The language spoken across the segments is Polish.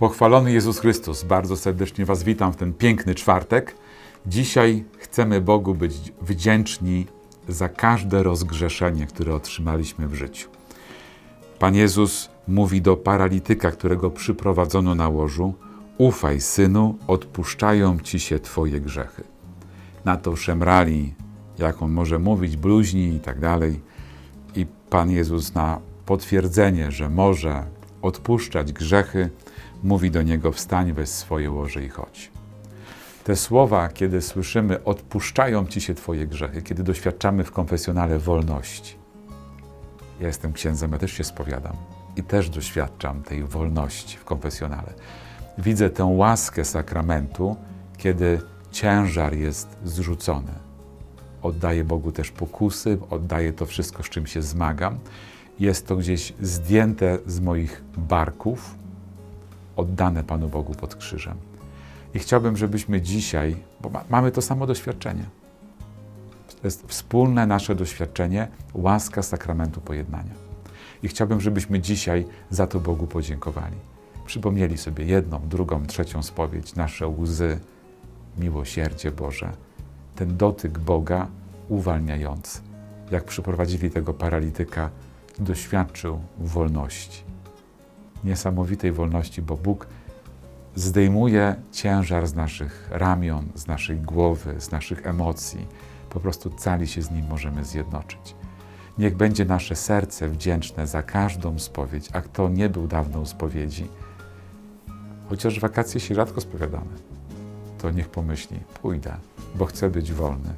Pochwalony Jezus Chrystus, bardzo serdecznie Was witam w ten piękny czwartek. Dzisiaj chcemy Bogu być wdzięczni za każde rozgrzeszenie, które otrzymaliśmy w życiu. Pan Jezus mówi do paralityka, którego przyprowadzono na łożu: Ufaj, synu, odpuszczają ci się Twoje grzechy. Na to szemrali, jak on może mówić, bluźni i tak dalej. I Pan Jezus na potwierdzenie, że może odpuszczać grzechy, mówi do niego: Wstań, weź swoje łoże i chodź. Te słowa, kiedy słyszymy, odpuszczają ci się Twoje grzechy, kiedy doświadczamy w konfesjonale wolności. Ja jestem księdzem, ja też się spowiadam i też doświadczam tej wolności w konfesjonale. Widzę tę łaskę sakramentu, kiedy ciężar jest zrzucony. Oddaję Bogu też pokusy, oddaję to wszystko, z czym się zmagam. Jest to gdzieś zdjęte z moich barków, oddane Panu Bogu pod krzyżem. I chciałbym, żebyśmy dzisiaj, bo ma, mamy to samo doświadczenie. To jest wspólne nasze doświadczenie, łaska sakramentu pojednania. I chciałbym, żebyśmy dzisiaj za to Bogu podziękowali. Przypomnieli sobie jedną, drugą, trzecią spowiedź, nasze łzy, miłosierdzie Boże, ten dotyk Boga uwalniający. Jak przyprowadzili tego paralityka, doświadczył wolności. Niesamowitej wolności, bo Bóg zdejmuje ciężar z naszych ramion, z naszej głowy, z naszych emocji. Po prostu cali się z Nim możemy zjednoczyć. Niech będzie nasze serce wdzięczne za każdą spowiedź, a kto nie był dawno u spowiedzi, chociaż wakacje się rzadko spowiadamy, to niech pomyśli, pójdę, bo chcę być wolny,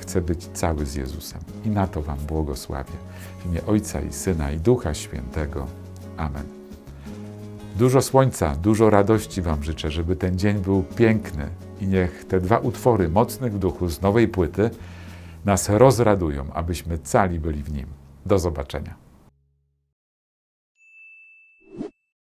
chcę być cały z Jezusem. I na to Wam błogosławię. W imię Ojca i Syna i Ducha Świętego. Amen. Dużo słońca, dużo radości Wam życzę, żeby ten dzień był piękny i niech te dwa utwory mocnych w duchu z nowej płyty nas rozradują, abyśmy cali byli w nim. Do zobaczenia.